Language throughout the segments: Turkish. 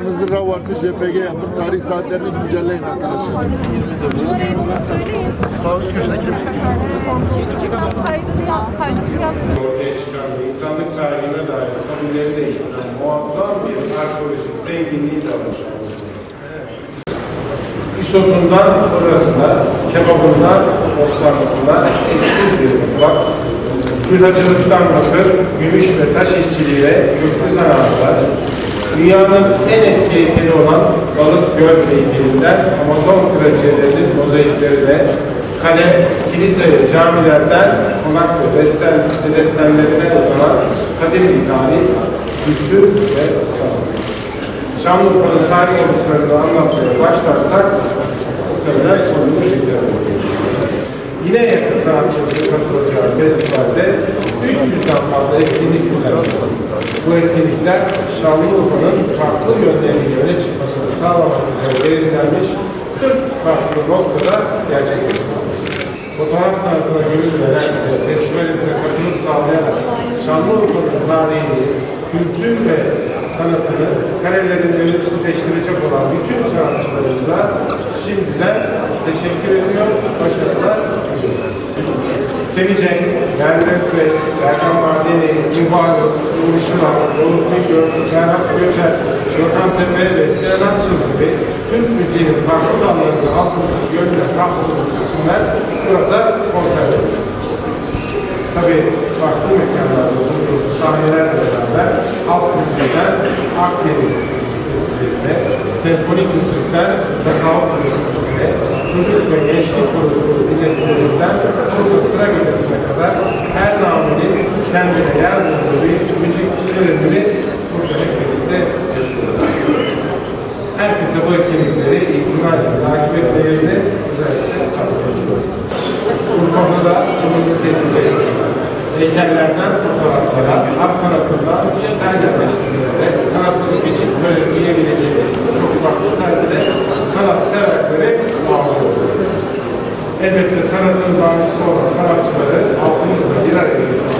Fotoğraflarınızı RAW artı JPG yapın. Tarih saatlerini güncelleyin arkadaşlar. Sağ üst köşedeki Kaydını yap, kaydını yapsın. ortaya çıkan ve insanlık tarihine dair kabulleri değiştiren muazzam bir arkeolojik zenginliği de almış İsotundan burasına, kebabından Osmanlısına eşsiz bir mutfak. Külhacılıktan bakır, gümüş ve taş işçiliğiyle köklü sanatlar, dünyanın en eski heykeli olan Balık Göl heykelinden Amazon kraliçelerinin mozaiklerine, kale, kilise ve camilerden konak ve desten, destenlerine uzanan kadim tarih, kültür ve sanat. Şanlıurfa'nın sahip olduklarını anlatmaya başlarsak muhtemelen sonunu getiremeyiz. Yine yakın sanatçımızın katılacağı festivalde 300'den fazla etkinlik düzenlenecek. Bu etkinlikler Şanlıurfa'nın farklı yönlerinin öne çıkmasını sağlamak üzere belirlenmiş 40 farklı noktada gerçekleştirilecek. Fotoğraf sanatına gönül veren ve festivalimize katılım sağlayarak Şanlıurfa'nın tarihini, kültür ve sanatını karelerin ölümsüzleştirecek olan bütün sanatçılarımıza şimdiden teşekkür ediyor, başarılar diliyorum. Semicek, Merve Özbek, Erkan Mardini, İmbalı, Uğur Işılan, Oğuz Bilgör, Serhat Göçer, Gökhan Tepe ve Sinan Akçıl gibi Türk müziğinin farklı dallarında halkımızın gönlüne tam tutulmuş isimler burada konser verecek. Tabii farklı mekanlarda bulunduğumuz sahnelerle beraber halk müziğinden Akdeniz müziklerine, senfonik müzikten tasavvuf müziklerine, çocuk ve gençlik konusu dinletilerinden Urfa sıra gecesine kadar her naminin kendine yer bulduğu bir müzik şerefini burada hep birlikte yaşıyoruz. Herkese bu etkinlikleri itibarla takip etmelerini özellikle tavsiye ediyorum. Urfa'da da bunu bir tecrübe. Heykellerden fotoğraflara, hat sanatından dijital yerleştirmelere, sanatını geçip böyle bilebileceğimiz çok farklı sergide sanat severleri ağırlıyoruz. Elbette sanatın bağımlısı olan sanatçıları halkımızla bir araya getirmek,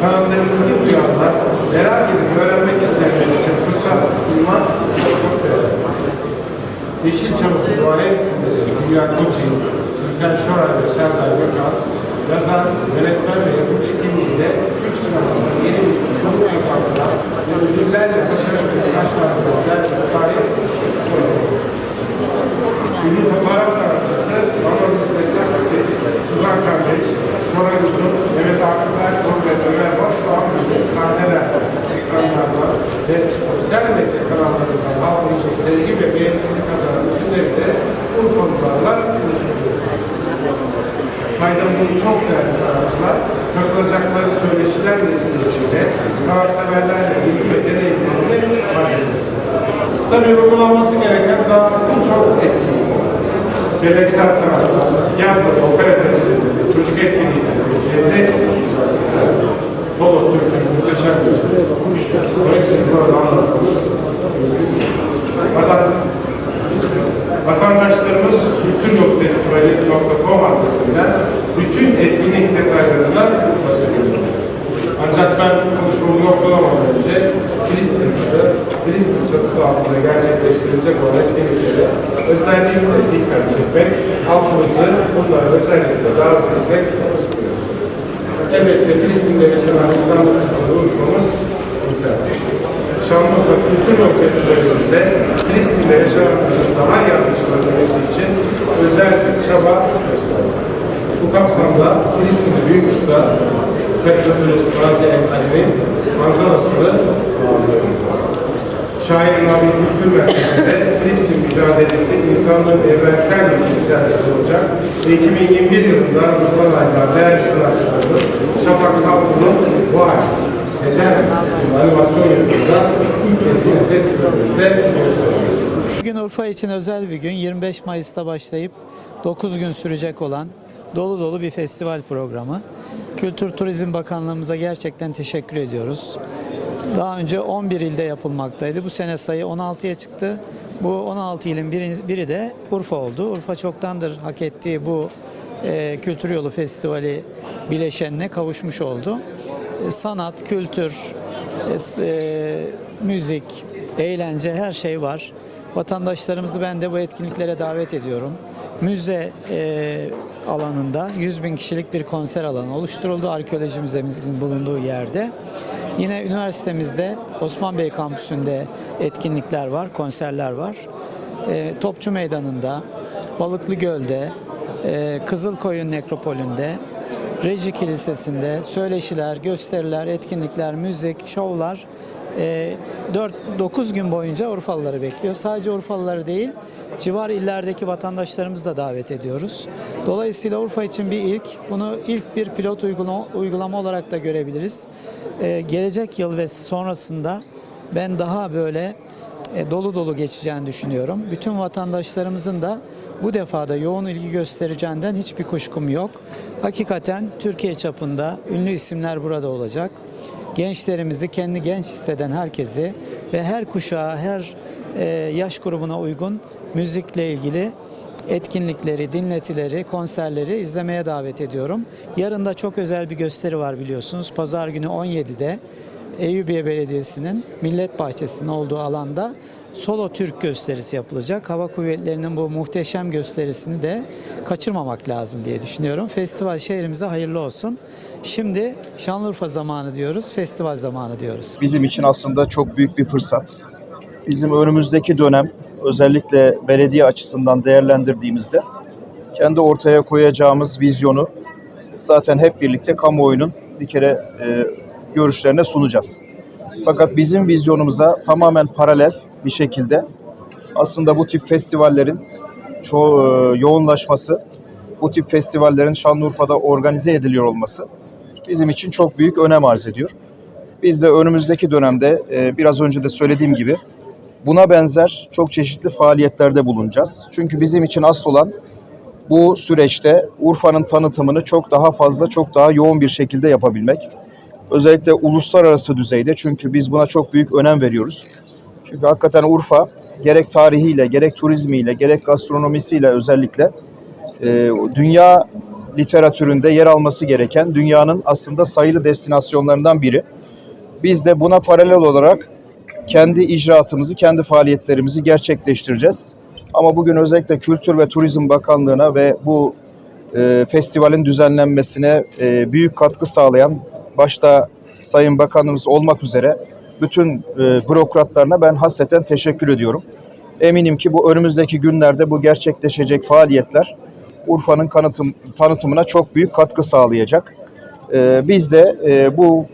sanata ilgi duyanlar, merak edip öğrenmek isteyenler için fırsat sunmak çok çok değerli. Yeşilçam'ın duayen isimleri Hülya Koçin, Ülker Şoray ve Serdar Gökhan, yazar, yönetmen ve yapımcı kimliğiyle Türk sinemasında yeni bir soluk kazandıran ve ödüllerle başarısını başlattıran İsrail Ünlü fotoğraf sanatçısı Anadolu Spetsakisi, Suzan Kardeş, Şoray Uzun, Mehmet Akif Ersoy ve Ömer Başdoğan gibi sahnelerde, ekranlarda ve sosyal medya kanallarında halkımızın sevgi ve beğenisini kazanan isimleri de Urfalılarla. Saydığım çok değerli sanatçılar, katılacakları söyleşiler vesilesiyle sanatseverlerle bilgi ve deneyimlerini paylaşıyoruz. Tabii uygulanması gereken daha birçok etkinlik var. Geleneksel sanatlar, tiyatro, opera çocuk etkinlikleri, lezzet solo türkü, muhteşem gösterisi. Bu hepsini burada anlatmamız Vatan, vatandaşlarımız kültüryolfestivali.com adresinden bütün etkinlik detaylarına ulaşabilir. Ancak ben konuşmamı noktalamadan önce Filistin'de, Filistin çatısı altında gerçekleştirilecek olan etkinliklere özellikle dikkat çekmek, halkımızı bunlara özellikle davet etmek istiyorum. Elbette Filistin'de yaşanan insanlık suçunu unutmamız imkansız. Şanlıurfa Kültür Yol Festivalimizde Filistin'de yaşananların daha iyi anlaşılabilmesi için özel bir çaba gösterdik. Bu kapsamda Filistinli büyük usta karikatürist Razi El Ali'nin manzarasını ağırlayacağız. Şair Nabi Kültür Merkezi'nde Filistin mücadelesi insanlığın evrensel bir sergisi olacak ve 2021 yılında Ramazan ayında değerli sanatçılarımız Şafak Kalkun'un Vay Neden animasyon yapımında ilk yine festivalimizde gösterilecek. Bugün Urfa için özel bir gün. 25 Mayıs'ta başlayıp 9 gün sürecek olan dolu dolu bir festival programı. Kültür Turizm Bakanlığımıza gerçekten teşekkür ediyoruz. Daha önce 11 ilde yapılmaktaydı. Bu sene sayı 16'ya çıktı. Bu 16 ilin biri, biri de Urfa oldu. Urfa çoktandır hak ettiği bu e, Kültür Yolu Festivali bileşenine kavuşmuş oldu. E, sanat, kültür, e, e, müzik, eğlence, her şey var. Vatandaşlarımızı ben de bu etkinliklere davet ediyorum. Müze alanında 100 bin kişilik bir konser alanı oluşturuldu arkeoloji müzemizin bulunduğu yerde. Yine üniversitemizde Osman Bey kampüsünde etkinlikler var, konserler var. Topçu Meydanı'nda, Balıklı Göl'de, Kızılkoyun Nekropolü'nde, Reji Kilisesi'nde söyleşiler, gösteriler, etkinlikler, müzik, şovlar 4-9 gün boyunca Urfalıları bekliyor. Sadece Urfalıları değil, civar illerdeki vatandaşlarımızı da davet ediyoruz. Dolayısıyla Urfa için bir ilk, bunu ilk bir pilot uygulama, olarak da görebiliriz. Ee, gelecek yıl ve sonrasında ben daha böyle e, dolu dolu geçeceğini düşünüyorum. Bütün vatandaşlarımızın da bu defada yoğun ilgi göstereceğinden hiçbir kuşkum yok. Hakikaten Türkiye çapında ünlü isimler burada olacak. Gençlerimizi, kendi genç hisseden herkesi ve her kuşağa, her e, yaş grubuna uygun müzikle ilgili etkinlikleri, dinletileri, konserleri izlemeye davet ediyorum. Yarın da çok özel bir gösteri var biliyorsunuz. Pazar günü 17'de Eyüpiye Belediyesi'nin Millet Bahçesi'nin olduğu alanda solo Türk gösterisi yapılacak. Hava Kuvvetleri'nin bu muhteşem gösterisini de kaçırmamak lazım diye düşünüyorum. Festival şehrimize hayırlı olsun. Şimdi Şanlıurfa zamanı diyoruz, festival zamanı diyoruz. bizim için aslında çok büyük bir fırsat. Bizim önümüzdeki dönem özellikle belediye açısından değerlendirdiğimizde kendi ortaya koyacağımız vizyonu zaten hep birlikte kamuoyunun bir kere e, görüşlerine sunacağız. Fakat bizim vizyonumuza tamamen paralel bir şekilde aslında bu tip festivallerin çoğu e, yoğunlaşması, bu tip festivallerin Şanlıurfa'da organize ediliyor olması bizim için çok büyük önem arz ediyor. Biz de önümüzdeki dönemde e, biraz önce de söylediğim gibi buna benzer çok çeşitli faaliyetlerde bulunacağız. Çünkü bizim için asıl olan bu süreçte Urfa'nın tanıtımını çok daha fazla, çok daha yoğun bir şekilde yapabilmek. Özellikle uluslararası düzeyde çünkü biz buna çok büyük önem veriyoruz. Çünkü hakikaten Urfa gerek tarihiyle, gerek turizmiyle, gerek gastronomisiyle özellikle e, dünya literatüründe yer alması gereken dünyanın aslında sayılı destinasyonlarından biri. Biz de buna paralel olarak kendi icraatımızı, kendi faaliyetlerimizi gerçekleştireceğiz. Ama bugün özellikle Kültür ve Turizm Bakanlığı'na ve bu e, festivalin düzenlenmesine e, büyük katkı sağlayan başta Sayın Bakanımız olmak üzere bütün e, bürokratlarına ben hasreten teşekkür ediyorum. Eminim ki bu önümüzdeki günlerde bu gerçekleşecek faaliyetler Urfa'nın kanıtım, tanıtımına çok büyük katkı sağlayacak. E, biz de e, bu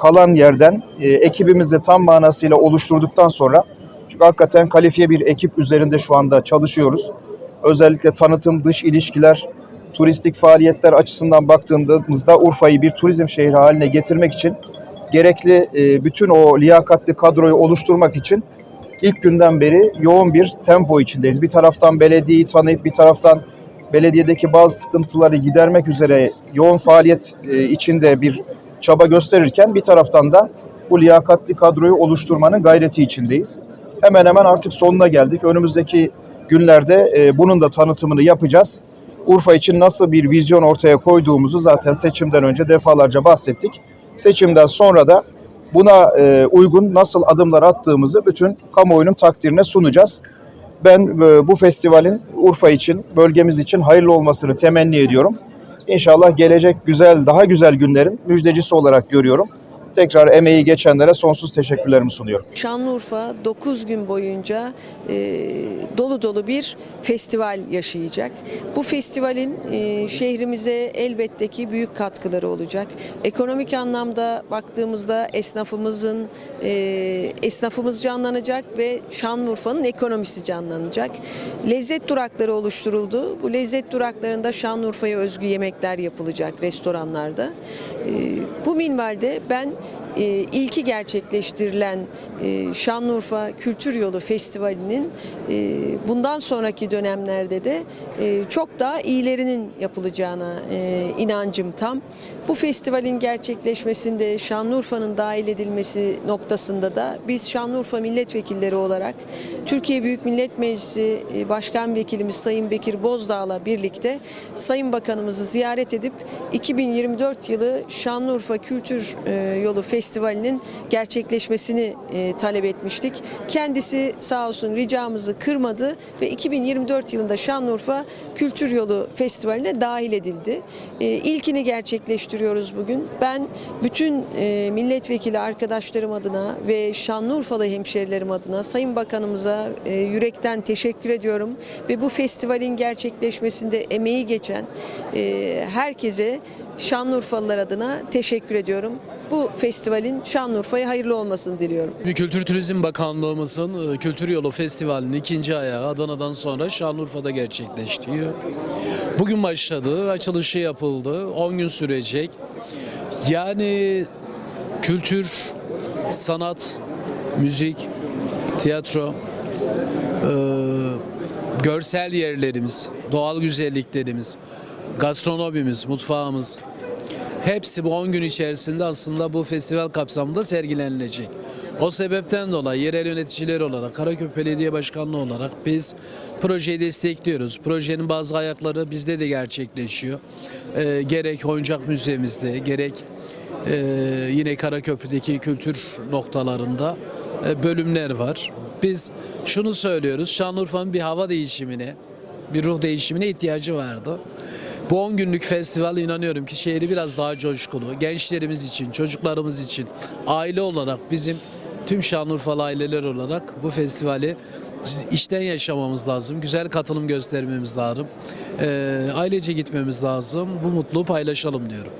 kalan yerden e, ekibimizi tam manasıyla oluşturduktan sonra çünkü hakikaten kalifiye bir ekip üzerinde şu anda çalışıyoruz. Özellikle tanıtım, dış ilişkiler, turistik faaliyetler açısından baktığımızda Urfa'yı bir turizm şehri haline getirmek için gerekli e, bütün o liyakatli kadroyu oluşturmak için ilk günden beri yoğun bir tempo içindeyiz. Bir taraftan belediyeyi tanıyıp bir taraftan belediyedeki bazı sıkıntıları gidermek üzere yoğun faaliyet e, içinde bir çaba gösterirken bir taraftan da bu liyakatli kadroyu oluşturmanın gayreti içindeyiz. Hemen hemen artık sonuna geldik. Önümüzdeki günlerde e, bunun da tanıtımını yapacağız. Urfa için nasıl bir vizyon ortaya koyduğumuzu zaten seçimden önce defalarca bahsettik. Seçimden sonra da buna e, uygun nasıl adımlar attığımızı bütün kamuoyunun takdirine sunacağız. Ben e, bu festivalin Urfa için, bölgemiz için hayırlı olmasını temenni ediyorum. İnşallah gelecek güzel, daha güzel günlerin müjdecisi olarak görüyorum. Tekrar emeği geçenlere sonsuz teşekkürlerimi sunuyorum. Şanlıurfa 9 gün boyunca e, dolu dolu bir festival yaşayacak. Bu festivalin e, şehrimize elbette ki büyük katkıları olacak. Ekonomik anlamda baktığımızda esnafımızın e, esnafımız canlanacak ve Şanlıurfa'nın ekonomisi canlanacak. Lezzet durakları oluşturuldu. Bu lezzet duraklarında Şanlıurfa'ya özgü yemekler yapılacak restoranlarda. E, bu minvalde ben e, ilki gerçekleştirilen e, Şanlıurfa Kültür Yolu Festivali'nin e, bundan sonraki dönemlerde de e, çok daha iyilerinin yapılacağına inancım tam. Bu festivalin gerçekleşmesinde Şanlıurfa'nın dahil edilmesi noktasında da biz Şanlıurfa milletvekilleri olarak Türkiye Büyük Millet Meclisi Başkan Vekilimiz Sayın Bekir Bozdağ'la birlikte Sayın Bakanımızı ziyaret edip 2024 yılı Şanlıurfa Kültür Yolu Festivali'nin gerçekleşmesini e, talep etmiştik. Kendisi sağ olsun ricamızı kırmadı ve 2024 yılında Şanlıurfa Kültür Yolu Festivali'ne dahil edildi. E, ilkini gerçekleştiriyoruz bugün. Ben bütün e, milletvekili arkadaşlarım adına ve Şanlıurfalı hemşerilerim adına Sayın Bakanımıza e, yürekten teşekkür ediyorum ve bu festivalin gerçekleşmesinde emeği geçen e, herkese Şanlıurfalılar adına teşekkür ediyorum. Bu festivalin Şanlıurfa'ya hayırlı olmasını diliyorum. Kültür Turizm Bakanlığımızın e, Kültür Yolu Festivali'nin ikinci ayağı Adana'dan sonra Şanlıurfa'da gerçekleşti. Bugün başladı, açılışı yapıldı, 10 gün sürecek. Yani kültür, sanat, müzik, tiyatro, e, görsel yerlerimiz, doğal güzelliklerimiz, gastronomimiz, mutfağımız, Hepsi bu 10 gün içerisinde aslında bu festival kapsamında sergilenilecek. O sebepten dolayı yerel yöneticiler olarak, Karaköy Belediye Başkanlığı olarak biz projeyi destekliyoruz. Projenin bazı ayakları bizde de gerçekleşiyor. Ee, gerek oyuncak müzemizde, gerek e, yine Karaköprü'deki kültür noktalarında e, bölümler var. Biz şunu söylüyoruz, Şanlıurfa'nın bir hava değişimine, bir ruh değişimine ihtiyacı vardı. Bu 10 günlük festival inanıyorum ki şehri biraz daha coşkulu. Gençlerimiz için, çocuklarımız için, aile olarak bizim tüm Şanlıurfalı aileler olarak bu festivali işten yaşamamız lazım. Güzel katılım göstermemiz lazım. Ee, ailece gitmemiz lazım. Bu mutluluğu paylaşalım diyorum.